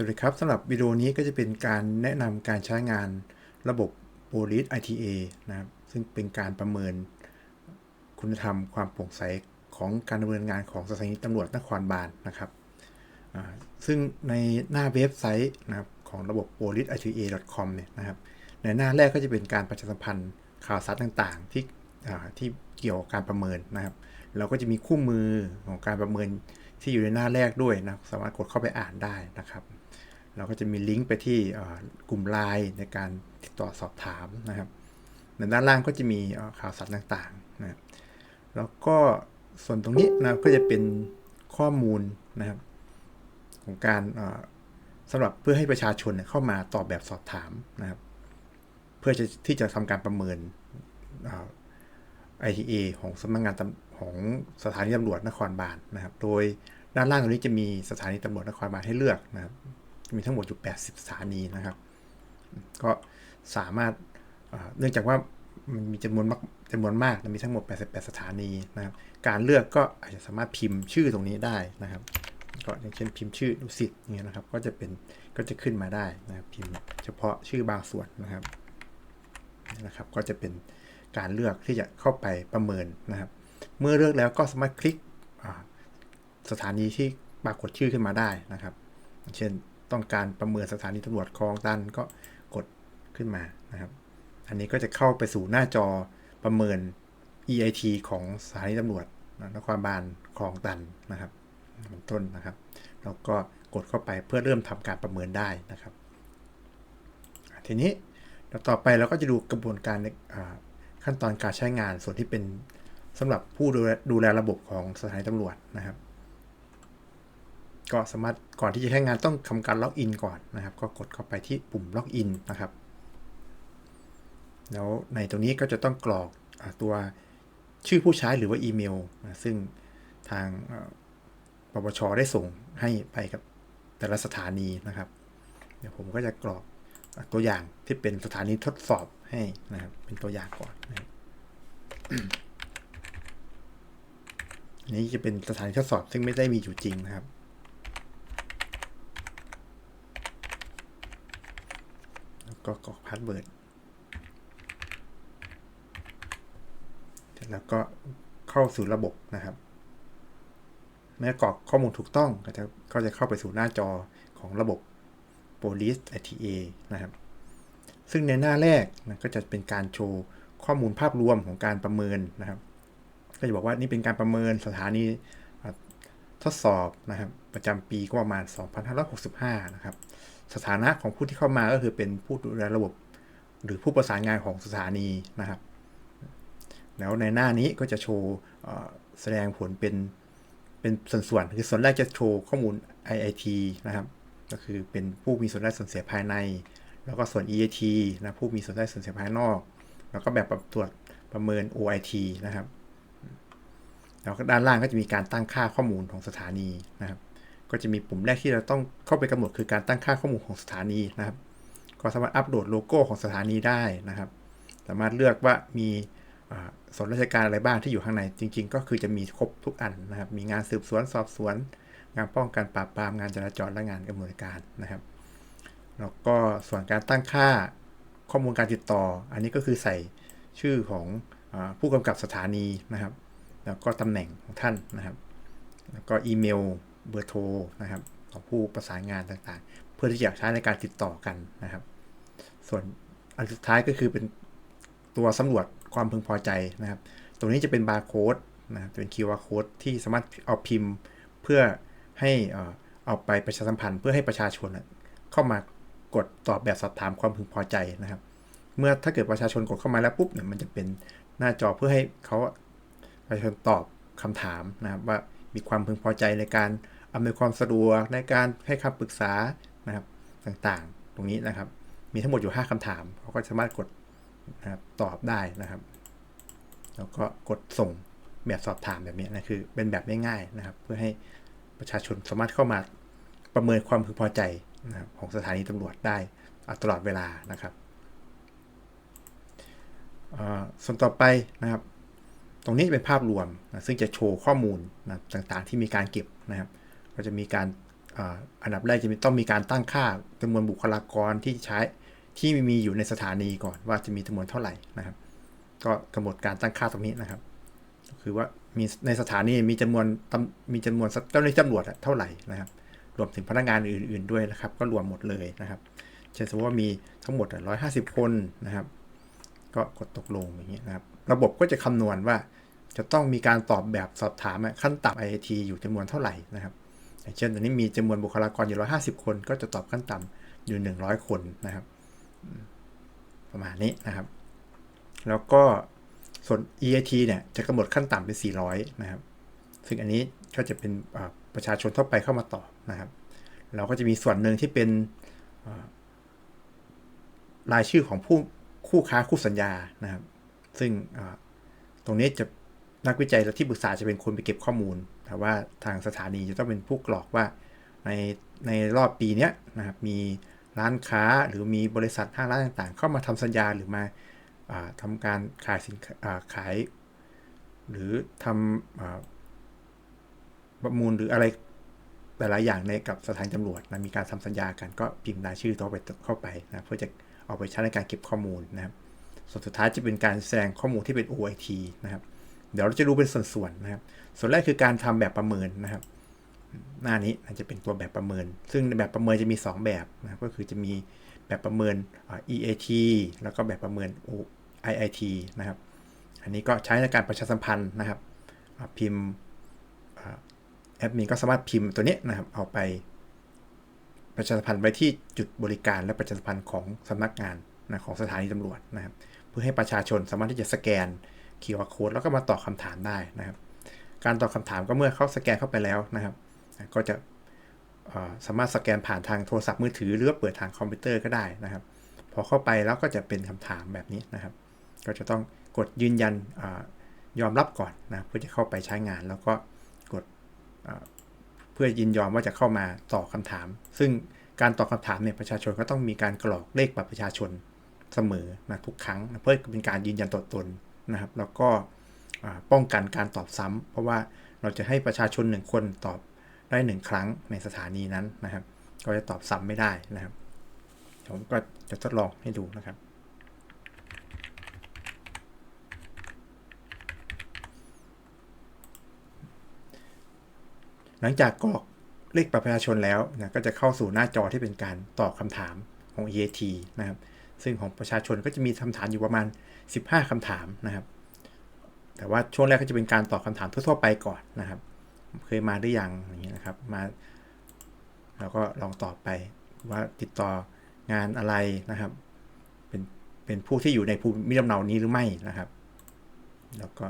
สวัสดีครับสำหรับวิดีโอนี้ก็จะเป็นการแนะนำการใช้งานระบบ Police ITA นะครับซึ่งเป็นการประเมินคุณธรรมความโปร่งใสของการดำเนินงานของสถานีตำรวจนครบาลนะครับซึ่งในหน้าเว็บไซต์นะครับของระบบ policeita.com เนี่ยนะครับในหน้าแรกก็จะเป็นการประชาสัมพันธ์ข่าวสารต่างๆ ที่ที่เกี่ยวกับการประเมินนะครับ เราก็จะมีคู่มือของการประเมินที่อยู่ในหน้าแรกด้วยนะสามารถกดเข้าไปอ่านได้นะครับ เราก็จะมีลิงก์ไปที่กลุ่มไลน์ในการติดต่อสอบถามนะครับในด้านล่างก็จะมีข่าวสารต่างๆนะแล้วก็ส่วนตรงนี้นะก็จะเป็นข้อมูลนะครับของการสำหรับเพื่อให้ประชาชนเข้ามาตอบแบบสอบถามนะครับ เพื่อที่จะทำการประเมินเอ่อ ITA ของสำนักงานตำของสถานีตำรวจนครบาลนะครับ โดยด้านล่างตรงนี้จะมีสถานีตำรวจนครบาลให้เลือกนะครับ มีทั้งหมดอยู่ 80 สถานีนะครับ ก็สามารถเนื่องจากว่ามันมีจำนวนมากจำนวนมากมีทั้งหมด 88 สถานีนะครับ การเลือกก็อาจจะสามารถพิมพ์ชื่อตรงนี้ได้นะครับ ก็อย่างเช่นพิมพ์ชื่อดุสิตอย่างเงี้ยนะครับ ก็จะเป็นก็จะขึ้นมาได้นะครับ พิมพ์เฉพาะชื่อบางส่วนนะครับนะครับ ก็จะเป็นการเลือกที่จะเข้าไปประเมินนะครับ เมื่อเลือกแล้วก็สามารถคลิกสถานีที่ปรากฏชื่อขึ้นมาได้นะครับ เช่น ต้องการประเมินสถานีตำรวจคลองตันก็กดขึ้นมานะครับ อันนี้ก็จะเข้าไปสู่หน้าจอประเมิน EIT ของสถานีตำรวจนครบาลคลองตันนะครับเป็นต้นนะครับแล้วก็กดเข้าไปเพื่อเริ่มทำการประเมินได้นะครับ ทีนี้ต่อไปเราก็จะดูกระบวนการขั้นตอนการใช้งานส่วนที่เป็นสำหรับผู้ดูแลระบบของสถานีตำรวจนะครับ ก็สามารถก่อนที่จะใช้งานต้องทำการล็อกอินก่อนนะครับ ก็กดเข้าไปที่ปุ่มล็อกอินนะครับ แล้วในตรงนี้ก็จะต้องกรอกอตัวชื่อผู้ใช้หรือว่าอีเมล ซึ่งทางปปชได้ส่งให้ไปกับแต่ละสถานีนะครับ เดี๋ยวผมก็จะกรอกตัวอย่างที่เป็นสถานีทดสอบให้นะครับ เป็นตัวอย่างก่อนนะครับนี้จะเป็นสถานีทดสอบซึ่งไม่ได้มีอยู่จริงนะครับ แล้ว ก็กรอกพาสเวิร์ดเสร็จแล้วก็เข้าสู่ระบบนะครับ เมื่อกรอกข้อมูลถูกต้องก็จะก็จะเข้าไปสู่หน้าจอของระบบ Police ITA นะครับ ซึ่งในหน้าแรกนะก็จะเป็นการโชว์ข้อมูลภาพรวมของการประเมินนะครับ ก็จะบอกว่านี่เป็นการประเมินสถานีทดสอบนะครับ ประจำปีก็ประมาณ 2565 นะครับ สถานะของผู้ที่เข้ามาก็คือเป็นผู้ดูแลระบบ หรือผู้ประสานงานของสถานีนะครับ แล้วในหน้านี้ก็จะโชว์แสดงผลเป็นเป็นส่วนๆคือส่วนแรกจะโชว์ข้อมูล IIT นะครับ ก็คือเป็นผู้มีส่วนได้ส่วนเสียภายใน แล้วก็ส่วน EAT นะผู้มีส่วนได้ส่วนเสียภายนอก แล้วก็แบบตรวจประเมิน OIT นะครับแล้วก็ด้านล่างก็จะมีการตั้งค่าข้อมูลของสถานีนะครับ ก็จะมีปุ่มแรกที่เราต้องเข้าไปกำหนดคือการตั้งค่าข้อมูลของสถานีนะครับ ก็สามารถอัปโหลดโลโก้ของสถานีได้นะครับ สามารถเลือกว่ามีส่วนราชการอะไรบ้างที่อยู่ข้างใน จริง ๆ ก็คือจะมีครบทุกอันนะครับ มีงานสืบสวนสอบสวน งานป้องกันปราบปรามงานจราจรและงานกำหนดการนะครับ แล้วก็ส่วนการตั้งค่าข้อมูลการติดต่อ อันนี้ก็คือใส่ชื่อของอผู้กำกับสถานีนะครับ แล้วก็ตำแหน่งของท่านนะครับ แล้วก็อีเมล เบอร์โทรนะครับของผู้ประสานงานต่างๆ เพื่อที่จะใช้ในการติดต่อกันนะครับ ส่วนอันสุดท้ายก็คือเป็นตัวสำรวจความพึงพอใจนะครับ ตรงนี้จะเป็นบาร์โค้ดนะครับเป็น QR code ที่สามารถเอาพิมพ์เพื่อให้เอ่อเอาไปประชาสัมพันธ์เพื่อให้ประชาชนเข้ามากดตอบแบบสอบถามความพึงพอใจนะครับ เมื่อถ้าเกิดประชาชนกดเข้ามาแล้วปุ๊บเนี่ยมันจะเป็นหน้าจอเพื่อให้เขาประชาชนตอบคำถามนะครับว่ามีความพึงพอใจในการ อำนวยความสะดวกในการให้คำปรึกษานะครับต่างๆ ตรงนี้นะครับ มีทั้งหมดอยู่ 5คำถามเขาก็สามารถกดนะครับตอบได้นะครับ แล้วก็กดส่งแบบสอบถามแบบนี้นะคือ เป็นแบบง่ายๆนะครับ เพื่อให้ประชาชนสามารถเข้ามาประเมินความพึงพอใจนะครับของสถานีตำรวจได้ตลอดเวลานะครับส่วนต่อไปนะครับ ตรงนี้เป็นภาพรวมนะซึ่งจะโชว์ข้อมูลนะต่างๆ ที่มีการเก็บนะครับ ก็จะมีการอันดับแรกจะต้องมีการตั้งค่าจำนวนบุคลากรที่ใช้ที่มีอยู่ในสถานีก่อนว่าจะมีจำนวนเท่าไหร่นะครับ ก็กำหนดการตั้งค่าตรงนี้นะครับ คือว่ามีในสถานีมีจำนวนมีจำนวนเจ้าหน้าที่ตำรวจเท่าไหร่นะครับ รวมถึงพนักงานอื่น ๆด้วยนะครับ ก็รวมหมดเลยนะครับเช่นสมมติว่ามีทั้งหมดร้อยห้าสิบคนนะครับ ก็กดตกลงอย่างนี้นะครับ ระบบก็จะคำนวณว่าจะต้องมีการตอบแบบสอบถามขั้นต่ำ IIT อยู่จำนวนเท่าไหร่นะครับ อย่างเช่นตอนนี้มีจำนวนบุคลากรอยู่ร้อยห้าสิบคน ก็จะตอบขั้นต่ำอยู่หนึ่งร้อยคนนะครับ ประมาณนี้นะครับ แล้วก็ส่วน EIT เนี่ยจะกำหนดขั้นต่ำเป็น 400 นะครับ ซึ่งอันนี้ก็จะเป็นประชาชนทั่วไปเข้ามาตอบนะครับ เราก็จะมีส่วนหนึ่งที่เป็นอ่ารายชื่อของผู้คู่ค้าคู่สัญญานะครับ ซึ่งตรงนี้จะนักวิจัยและที่ปรึกษาจะเป็นคนไปเก็บข้อมูล แต่ว่าทางสถานีจะต้องเป็นผู้กรอกว่าในในรอบปีนี้นะครับมีร้านค้าหรือมีบริษัทห้างร้านต่างๆ เข้ามาทำสัญญาหรือมาอ่าทำการขายสินขาย หรือทำอ่าประมูลหรืออะไรหลายๆอย่างในกับสถานตำรวจนะมีการทำสัญญากันก็พิมพ์รายชื่อตัวไปเข้าไปนะเพื่อจะเอาไปใช้ในการเก็บข้อมูลนะครับส่วนสุดท้ายจะเป็นการแสดงข้อมูลที่เป็น OIT นะครับ เดี๋ยวเราจะรู้เป็นส่วนๆนะครับ ส่วนแรกคือการทำแบบประเมินนะครับ หน้านี้อาจจะเป็นตัวแบบประเมิน ซึ่งแบบประเมินจะมี 2 แบบนะครับก็คือจะมีแบบประเมิน EAT แล้วก็แบบประเมิน IIT นะครับ อันนี้ก็ใช้ในการประชาสัมพันธ์นะครับพิมพ์แอดมินก็สามารถพิมพ์ตัวนี้นะครับ เอาไป ประชาสัมพันธ์ไว้ที่จุดบริการและประชาสัมพันธ์ของสำนักงานนะของสถานีตำรวจนะครับ เพื่อให้ประชาชนสามารถที่จะสแกน QR code แล้วก็มาตอบคำถามได้นะครับ การตอบคำถามก็เมื่อเขาสแกนเข้าไปแล้วนะครับ ก็จะสามารถสแกนผ่านทางโทรศัพท์มือถือ หรือเปิดทางคอมพิวเตอร์ก็ได้นะครับ พอเข้าไปแล้วก็จะเป็นคำถามแบบนี้นะครับ ก็จะต้องกดยืนยันอยอมรับก่อนนะเพื่อจะเข้าไปใช้งานแล้วก็กดเพื่อยินยอมว่าจะเข้ามาตอบคำถาม ซึ่งการตอบคำถามเนี่ยประชาชนก็ต้องมีการกรอกเลขบัตรประชาชนเสมอนะทุกครั้งนะเพื่อเป็นการยืนยันตัวตน นะครับ แล้วก็ป้องกันการตอบซ้ำเพราะว่าเราจะให้ประชาชนหนึ่งคนตอบได้หนึ่งครั้งในสถานีนั้นนะครับ ก็จะตอบซ้ำไม่ได้นะครับผมก็จะทดลองให้ดูนะครับหลังจากกรอกเลขประชาชนแล้วนะก็จะเข้าสู่หน้าจอที่เป็นการตอบคำถามของ EAT นะครับ ซึ่งของประชาชนก็จะมีคำถามอยู่ประมาณ 15คำถามนะครับ แต่ว่าช่วงแรกก็จะเป็นการตอบคำถามทั่วๆไปก่อนนะครับ เคยมาหรือยังอย่างนี้นะครับ มาแล้วก็ลองตอบไปว่าติดต่องานอะไรนะครับ เป็นเป็นผู้ที่อยู่ในภูมิลำเนานี้หรือไม่นะครับ แล้วก็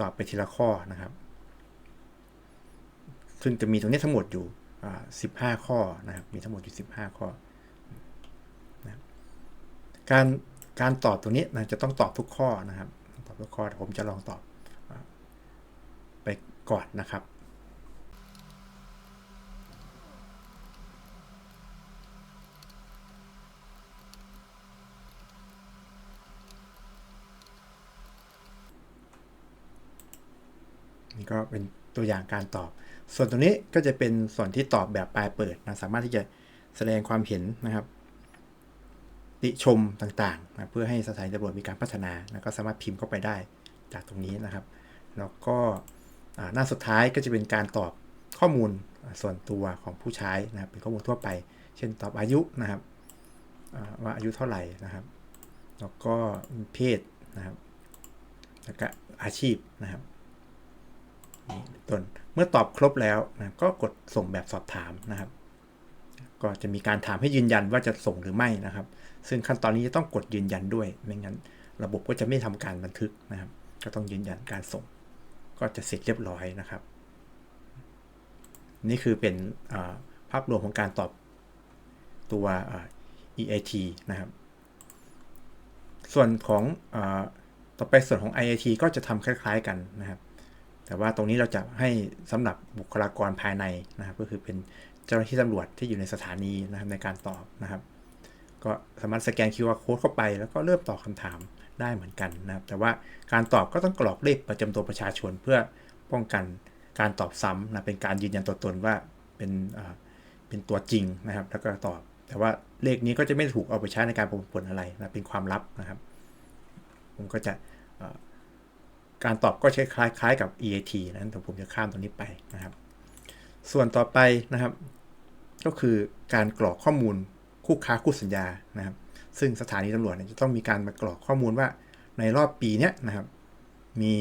ตอบไปทีละข้อนะครับ ซึ่งจะมีตรงนี้ทั้งหมดอยู่อ่า15 ข้อนะครับ มีทั้งหมดอยู่ 15 ข้อ การการตอบตรงนี้นะจะต้องตอบทุกข้อนะครับตอบทุกข้อแต่ผมจะลองตอบไปก่อนนะครับนี่ก็เป็นตัวอย่างการตอบ ส่วนตรงนี้ก็จะเป็นส่วนที่ตอบแบบปลายเปิดนะสามารถที่จะแสดงความเห็นนะครับ ติชมต่างๆนะเพื่อให้สถานีตำรวจมีการพัฒนานะก็สามารถพิมพ์เข้าไปได้จากตรงนี้นะครับ แล้วก็หน้าสุดท้ายก็จะเป็นการตอบข้อมูลส่วนตัวของผู้ใช้นะครับเป็นข้อมูลทั่วไป เช่นตอบอายุนะครับว่าอายุเท่าไหร่นะครับ แล้วก็เพศนะครับแล้วก็อาชีพนะครับนี่ต้นเมื่อตอบครบแล้วนะก็กดส่งแบบสอบถามนะครับ ก็จะมีการถามให้ยืนยันว่าจะส่งหรือไม่นะครับ ซึ่งขั้นตอนนี้จะต้องกดยืนยันด้วย ไม่งั้น ระบบก็จะไม่ทำการบันทึกนะครับ ก็ต้องยืนยันการส่ง ก็จะเสร็จเรียบร้อยนะครับ นี่คือเป็นภาพรวมของการตอบตัว EIT นะครับ ส่วนของอต่อไปส่วนของ IIT ก็จะทำคล้ายๆกันนะครับ แต่ว่าตรงนี้เราจะให้สำหรับบุคลากรภายในนะครับ ก็คือเป็นเจ้าหน้าที่ตำรวจที่อยู่ในสถานีนะครับในการตอบนะครับ ก็สามารถสแกน QR code เข้าไป แล้วก็เริ่มตอบคำถามได้เหมือนกันนะครับ แต่ว่าการตอบก็ต้องกรอกเลขประจำตัวประชาชนเพื่อป้องกันการตอบซ้ำนะเป็นการยืนยันตัวตนว่าเป็นเป็นตัวจริงนะครับ แล้วก็ตอบ แต่ว่าเลขนี้ก็จะไม่ถูกเอาไปใช้ในการประมวลผลอะไรนะเป็นความลับนะครับผมก็จะการตอบก็ใช้คล้ายๆกับ EAT นั้นแต่ผมจะข้ามตรงนี้ไปนะครับ ส่วนต่อไปนะครับ ก็คือการกรอกข้อมูล คู่ค้าคู่สัญญานะครับ ซึ่งสถานีตำรวจเนี่ยจะต้องมีการมากรอกข้อมูลว่าในรอบปีนี้นะครับ มี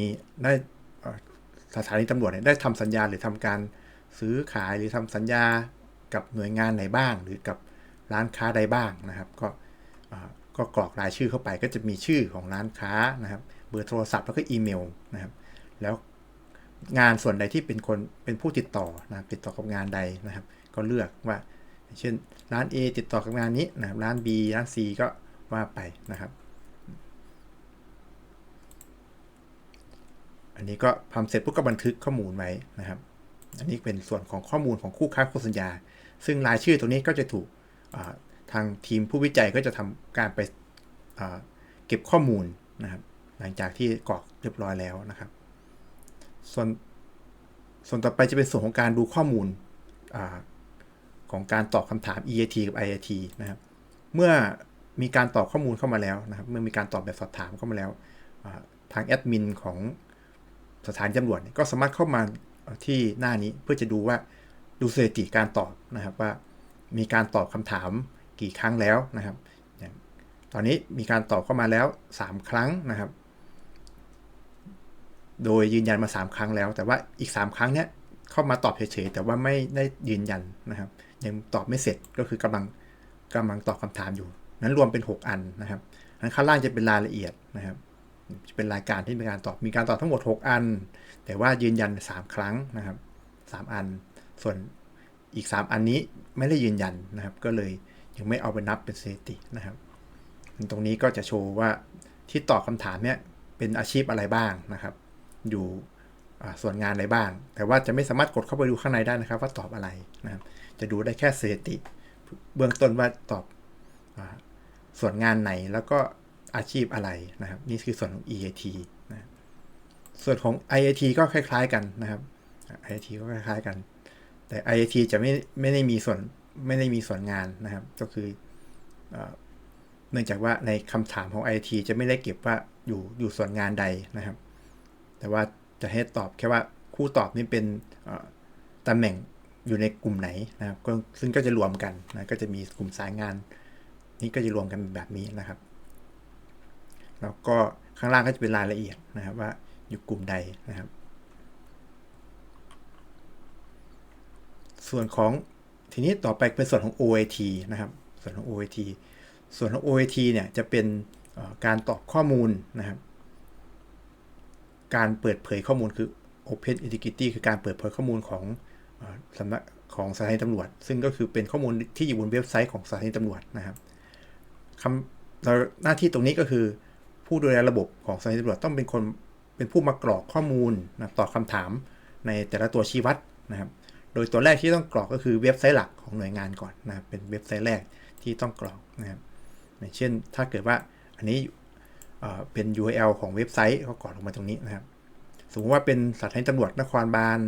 ได้สถานีตำรวจเนี่ยได้ทำสัญญาหรือทำการซื้อขายหรือทำสัญญากับหน่วยงานไหนบ้าง หรือกับร้านค้าใดบ้างนะครับ ก็ก็กรอกรายชื่อเข้าไปก็จะมีชื่อของร้านค้านะครับ เบอร์โทรศัพท์แล้วก็อีเมลนะครับ แล้วงานส่วนใดที่เป็นคนเป็นผู้ติดต่อนะติดต่อกับงานใดนะครับ ก็เลือกว่า เช่นร้าน A ติดต่อกับงานนี้นะครับร้าน B ร้าน C ก็ว่าไปนะครับ อันนี้ก็ทำเสร็จปุ๊บก็บันทึกข้อมูลไว้นะครับ อันนี้เป็นส่วนของข้อมูลของคู่ค้าคู่สัญญา ซึ่งรายชื่อตัวนี้ก็จะถูกทางทีมผู้วิจัยก็จะทำการไปเก็บข้อมูลนะครับ หลังจากที่กรอกเรียบร้อยแล้วนะครับ ส่วนส่วนต่อไปจะเป็นส่วนของการดูข้อมูล ของการตอบคำถาม EAT กับ IAT นะครับ เมื่อมีการตอบข้อมูลเข้ามาแล้วนะครับ เมื่อมีการตอบแบบสอบถามเข้ามาแล้ว ทางแอดมินของสถานตำรวจก็สามารถเข้ามาที่หน้านี้เพื่อจะดูว่าดูสถิติการตอบนะครับว่ามีการตอบคำถามกี่ครั้งแล้วนะครับ ตอนนี้มีการตอบเข้ามาแล้ว 3 ครั้งนะครับ โดยยืนยันมา 3 ครั้งแล้ว แต่ว่าอีก 3 ครั้งเนี้ยเข้ามาตอบเฉยๆแต่ว่าไม่ได้ยืนยันนะครับ ยังตอบไม่เสร็จก็คือกำลังกำลังตอบคำถามอยู่ นั้นรวมเป็น 6 อันนะครับอันข้างล่างจะเป็นรายละเอียดนะครับ จะเป็นรายการที่มีการตอบมีการตอบทั้งหมด 6 อัน แต่ว่ายืนยัน 3 ครั้งนะครับ 3 อัน ส่วนอีก 3 อันนี้ไม่ได้ยืนยันนะครับ ก็เลยยังไม่เอาไปนับเป็นสถิตินะครับ ตรงนี้ก็จะโชว์ว่าที่ตอบคำถามเนี้ยเป็นอาชีพอะไรบ้างนะครับ อยู่ ส่วนงานอะไรบ้าง แต่ว่าจะไม่สามารถกดเข้าไปดูข้างในได้นะครับ ว่าตอบอะไรนะครับ จะดูได้แค่สถิติ เบื้องต้นว่าตอบอส่วนงานไหนแล้วก็อาชีพอะไรนะครับ นี่คือส่วนของ EAT นะส่วนของ IAT ก็คล้าย ๆ กันนะครับ IAT ก็คล้ายๆกัน แต่ IAT จะไม่ไม่ได้มีส่วนไม่ได้มีส่วนงานนะครับ ก็คือเนื่องจากว่าในคำถามของ IAT จะไม่ได้เก็บว่าอยู่อยู่ส่วนงานใดนะครับ แต่ว่า จะให้ตอบแค่ว่าคู่ตอบนี่เป็นตำแหน่งอยู่ในกลุ่มไหนนะครับซึ่งก็จะรวมกันนะก็จะมีกลุ่มสายงาน นี่ก็จะรวมกันแบบนี้นะครับ แล้วก็ข้างล่างก็จะเป็นรายละเอียดนะครับว่าอยู่กลุ่มใดนะครับ ส่วนของทีนี้ต่อไปเป็นส่วนของ OAT นะครับ ส่วนของ OAT ส่วนของ OAT เนี่ยจะเป็นการตอบข้อมูลนะครับ การเปิดเผยข้อมูลคือ Open Integrity คือการเปิดเผยข้อมูลของสำนักของสถานีตำรวจ ซึ่งก็คือเป็นข้อมูลที่อยู่บนเว็บไซต์ของสถานีตำรวจนะครับคำหน้าที่ตรงนี้ก็คือ ผู้ดูแลระบบของสถานีตำรวจต้องเป็นคนเป็นผู้มากรอกข้อมูลนะตอบคาถามในแต่ละตัวชี้วัดนะครับ โดยตัวแรกที่ต้องกรอกก็คือเว็บไซต์หลักของหน่วยงานก่อนนะเป็นเว็บไซต์แรกที่ต้องกรอกนะครับเช่นถ้าเกิดว่าอันนี้ เป็น URL ของเว็บไซต์ก็กรอกลงมาตรงนี้นะครับ สมมติว่าเป็นสถานีตำรวจนครบาล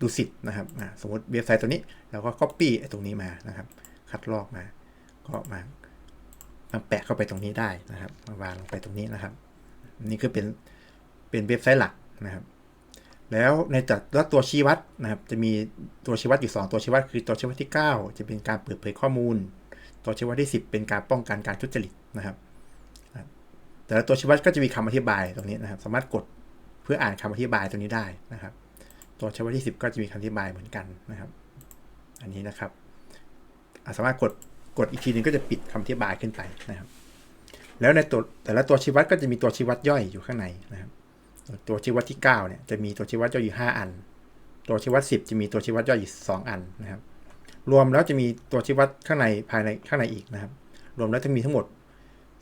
ดุสิตนะครับสมมติเว็บไซต์ตัวนี้เราก็ Copy ตรงนี้มานะครับ คัดลอกมาก็มามาแปะเข้าไปตรงนี้ได้นะครับ มาวางลงไปตรงนี้นะครับ นี่คือเป็นเป็นเว็บไซต์หลักนะครับแล้วในจัดแล้วตัวชี้วัดนะครับ จะมีตัวชี้วัดอยู่ 2 ตัวชี้วัดคือตัวชี้วัดที่ 9 จะเป็นการเปิดเผยข้อมูล ตัวชี้วัดที่ 10 เป็นการป้องกันการทุจริตนะครับ แต่ละตัวชี้วัดก็จะมีคำอธิบายตรงนี้นะครับ สามารถกดเพื่ออ่านคำอธิบายตรงนี้ได้นะครับ ตัวชี้วัดที่ 10 ก็จะมีคำอธิบายเหมือนกันนะครับ อันนี้นะครับสามารถกดกดอีกทีนึงก็จะปิดคำอธิบายขึ้นไปนะครับ แล้วในตัวแต่ละตัวชี้วัดก็จะมีตัวชี้วัดย่อยอยู่ข้างในนะครับ ตัวชี้วัดที่9เนี่ยจะมีตัวชี้วัดย่อยอยู่ 5 อัน ตัวชี้วัด 10 จะมีตัวชี้วัดย่อยอีก2อันนะครับ รวมแล้วจะมีตัวชี้วัดข้างในภายในข้างในอีกนะครับ รวมแล้วจะมีทั้งหมด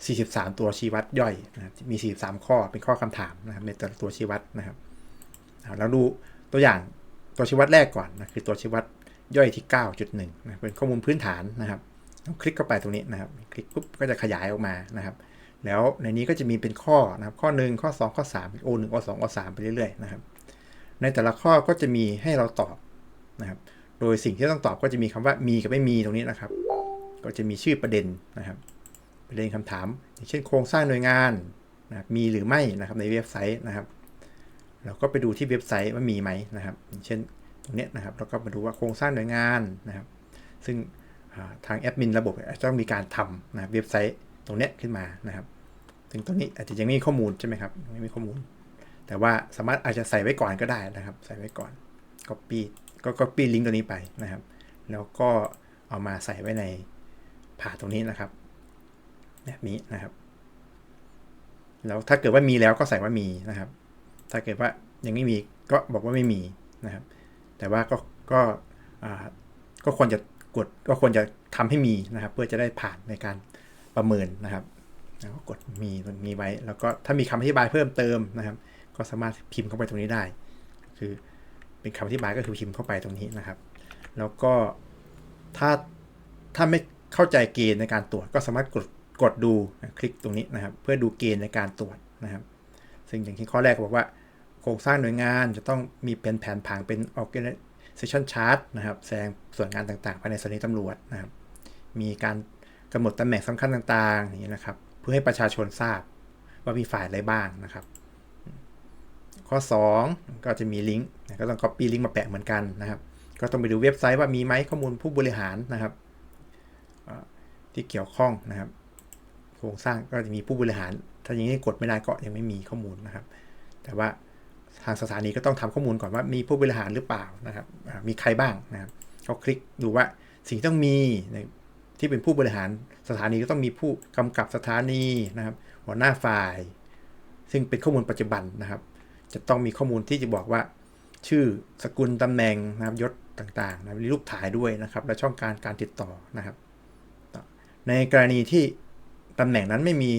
43 ตัวชี้วัดย่อยนะครับมี 43 ข้อเป็นข้อคำถามนะครับในแต่ละตัวชี้วัดนะครับเราดูตัวอย่างตัวชี้วัดแรกก่อนนะคือตัวชี้วัดย่อยที่ 9.1นะเป็นข้อมูลพื้นฐานนะครับคลิกเข้าไปตรงนี้นะครับ คลิกปุ๊บก็จะขยายออกมานะครับ แล้วในนี้ก็จะมีเป็นข้อนะครับ ข้อ 1 ข้อ 2 ข้อ3 O1 O2 O3 ไปเรื่อยๆนะครับ ในแต่ละข้อก็จะมีให้เราตอบนะครับ โดยสิ่งที่ต้องตอบก็จะมีคำว่ามีกับไม่มีตรงนี้นะครับ ก็จะมีชื่อประเด็นนะครับ ประเด็นคำถาม อย่างเช่นโครงสร้างหน่วยงานนะมีหรือไม่นะครับในเว็บไซต์นะครับ เราก็ไปดูที่เว็บไซต์ว่ามีไหมนะครับอย่างเช่นตรงนี้นะครับเราก็มาดูว่าโครงสร้างหน่วยงานนะครับ ซึ่งทางแอดมินระบบจะต้องมีการทำนะเว็บไซต์ตรงนี้ขึ้นมานะครับถึงตรงนี้อาจจะยังไม่มีข้อมูลใช่ไหมครับไม่มีข้อมูล แต่ว่าสามารถอาจจะใส่ไว้ก่อนก็ได้นะครับ ใส่ไว้ก่อน copy ก็ copy ลิงก์ตัวนี้ไปนะครับ แล้วก็เอามาใส่ไว้ในผ่าตรงนี้นะครับ แบบนี้นะครับ แล้วถ้าเกิดว่ามีแล้วก็ใส่ว่ามีนะครับ ถ้าเกิดว่ายังไม่มีก็บอกว่าไม่มีนะครับ แต่ว่าก็ก็ก็ควรจะกดก็ควรจะทำให้มีนะครับ เพื่อจะได้ผ่านในการประเมินนะครับแล้วก็กดมีมีไว้ แล้วก็ถ้ามีคำอธิบายเพิ่มเติมนะครับ ก็สามารถพิมพ์เข้าไปตรงนี้ได้ คือเป็นคำอธิบายก็คือพิมพ์เข้าไปตรงนี้นะครับ แล้วก็ถ้าถ้าไม่เข้าใจเกณฑ์ในการตรวจก็สามารถกด กดดูคลิกตรงนี้นะครับ เพื่อดูเกณฑ์ในการตรวจนะครับ ซึ่งอย่างที่ข้อแรกบอกว่า โครงสร้างหน่วยงานจะต้องมีเป็นแผนผังเป็น organization chart นะครับแสดงส่วนงานต่างๆภายในสถานีตำรวจนะครับ มีการกำหนดตำแหน่งสำคัญต่างๆอย่างนี้นะครับ เพื่อให้ประชาชนทราบว่ามีฝ่ายอะไรบ้างนะครับ ข้อ 2 ก็จะมีลิงก์ก็ต้อง copy ลิงก์มาแปะเหมือนกันนะครับ ก็ต้องไปดูเว็บไซต์ว่ามีไหมข้อมูลผู้บริหารนะครับที่เกี่ยวข้องนะครับ โครงสร้างก็จะมีผู้บริหาร ถ้าอย่างนี้กดไม่ได้ก็ยังไม่มีข้อมูลนะครับ แต่ว่าทางสถานีก็ต้องทำข้อมูลก่อนว่ามีผู้บริหารหรือเปล่านะครับ มีใครบ้างนะครับก็คลิกดูว่าสิ่งที่ต้องมีที่เป็นผู้บริหารสถานีก็ต้องมีผู้กำกับสถานีนะครับ หัวหน้าฝ่าย ซึ่งเป็นข้อมูลปัจจุบันนะครับ จะต้องมีข้อมูลที่จะบอกว่า ชื่อสกุลตำแหน่งนะครับยศต่างๆนะมีรูปถ่ายด้วยนะครับ และช่องการการติดต่อนะครับ ในกรณีที่ ตำแหน่งนั้นไม่มี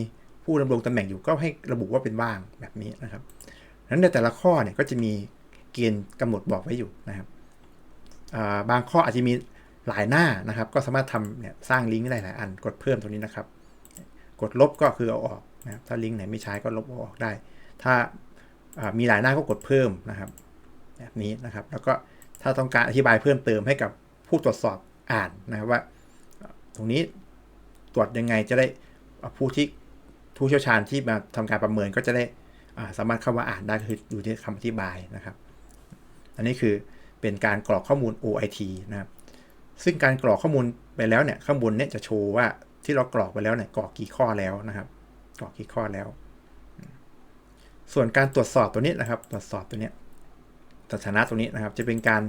ผู้ดำรงตำแหน่งอยู่ก็ให้ระบุว่าเป็นว่างแบบนี้นะครับนั้นในแต่ละข้อเนี่ยก็จะมีเกณฑ์กำหนดบอกไว้อยู่นะครับบางข้ออาจจะมีหลายหน้านะครับ ก็สามารถทำเนี่ยสร้างลิงก์ได้หลายอัน กดเพิ่มตรงนี้นะครับ กดลบก็คือเอาออกนะครับถ้าลิงก์ไหนไม่ใช้ก็ลบออกได้ ถ้ามีหลายหน้าก็กดเพิ่มนะครับ แบบนี้นะครับ แล้วก็ถ้าต้องการอธิบายเพิ่มเติมให้กับผู้ตรวจสอบอ่านนะครับว่า ตรงนี้ตรวจยังไงจะได้ ผู้ที่ผู้เชี่ยวชาญที่มาทำการประเมินก็จะได้สามารถเข้ามาอ่านได้คือดูที่คำอธิบายนะครับ อันนี้คือเป็นการกรอกข้อมูล OIT นะครับ ซึ่งการกรอกข้อมูลไปแล้วเนี่ยข้างบนเนี่ยจะโชว์ว่าที่เรากรอกไปแล้วเนี่ยกรอกกี่ข้อแล้วนะครับ กรอกกี่ข้อแล้ว ส่วนการตรวจสอบตัวนี้นะครับ ตรวจสอบตัวนี้สถานะตรงนี้นะครับ จะเป็นการ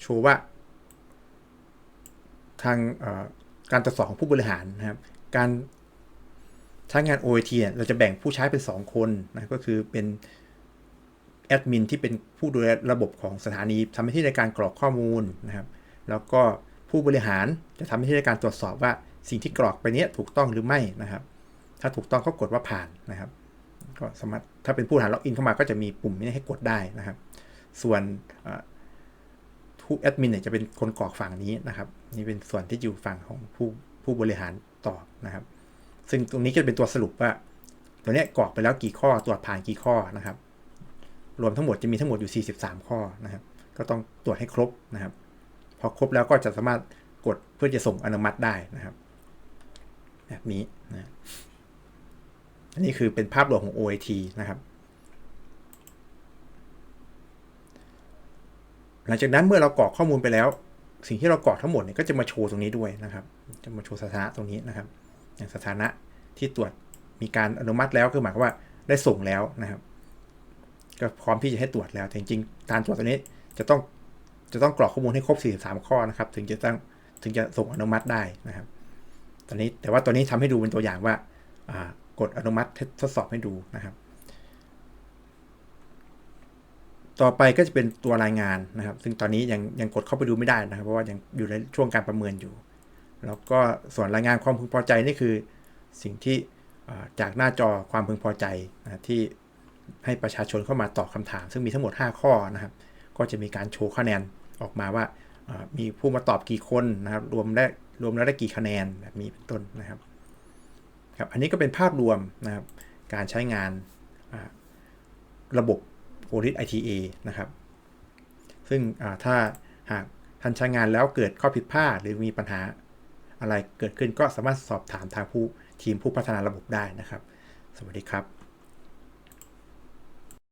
โชว์ว่า ทางการตรวจสอบของผู้บริหารนะครับ การใช้งาน OIT เนี่ยเราจะแบ่งผู้ใช้เป็น 2 คนนะก็คือเป็นแอดมินที่เป็นผู้ดูแลระบบของสถานีทำหน้าที่ในการกรอกข้อมูลนะครับ แล้วก็ผู้บริหารจะทำหน้าที่ในการตรวจสอบว่าสิ่งที่กรอกไปนี้ถูกต้องหรือไม่นะครับ ถ้าถูกต้องก็กดว่าผ่านนะครับ ก็สามารถถ้าเป็นผู้บริหารล็อกอินเข้ามาก็จะมีปุ่มนี้ให้กดได้นะครับ ส่วนผู้แอดมินเนี่ยจะเป็นคนกรอกฝั่งนี้นะครับ นี่เป็นส่วนที่อยู่ฝั่งของผู้ผู้บริหาร ตอบนะครับ ซึ่งตรงนี้จะเป็นตัวสรุปว่า ตัวนี้กรอกไปแล้วกี่ข้อตรวจผ่านกี่ข้อนะครับ รวมทั้งหมดจะมีทั้งหมดอยู่ 43 ข้อนะครับ ก็ต้องตรวจให้ครบนะครับ พอครบแล้วก็จะสามารถกดเพื่อจะส่งอนุมัติได้นะครับ แบบนี้นะอันนี้คือเป็นภาพรวมของ OIT นะครับหลังจากนั้นเมื่อเรากรอกข้อมูลไปแล้ว สิ่งที่เรากรอกทั้งหมดเนี่ยก็จะมาโชว์ตรงนี้ด้วยนะครับ จะมาโชว์สถานะตรงนี้นะครับ อย่างสถานะที่ตรวจมีการอนุมัติแล้วคือหมายความว่าได้ส่งแล้วนะครับ ก็พร้อมที่จะให้ตรวจแล้วแต่จริงๆการตรวจตัวนี้จะต้องจะต้องกรอกข้อมูลให้ครบ 43 ข้อนะครับ ถึงจะต้องถึงจะส่งอนุมัติได้นะครับ ตอนนี้แต่ว่าตัวนี้ทำให้ดูเป็นตัวอย่างว่ากดอนุมัติทดสอบให้ดูนะครับ ต่อไปก็จะเป็นตัวรายงานนะครับ ซึ่งตอนนี้ยังยังกดเข้าไปดูไม่ได้นะครับ เพราะว่ายังอยู่ในช่วงการประเมินอยู่ แล้วก็ส่วนรายงานความพึงพอใจนี่คือสิ่งที่จากหน้าจอความพึงพอใจนะที่ให้ประชาชนเข้ามาตอบคาถาม ซึ่งมีทั้งหมด 5 ข้อนะครับ ก็จะมีการโชว์คะแนนออกมาว่ามีผู้มาตอบกี่คนนะครับ รวมได้รวมแล้วได้กี่คะแนนแบบนี้เป็นต้นนะครับครับ อันนี้ก็เป็นภาพรวมนะครับ การใช้งานระบบ Police ITA นะครับ ซึ่งถ้าหากท่านใช้งานแล้วเกิดข้อผิดพลาดหรือมีปัญหาอะไรเกิดขึ้นก็สามารถสอบถามทางผู้ทีมผู้พัฒนาระบบได้นะครับ สวัสดีครับ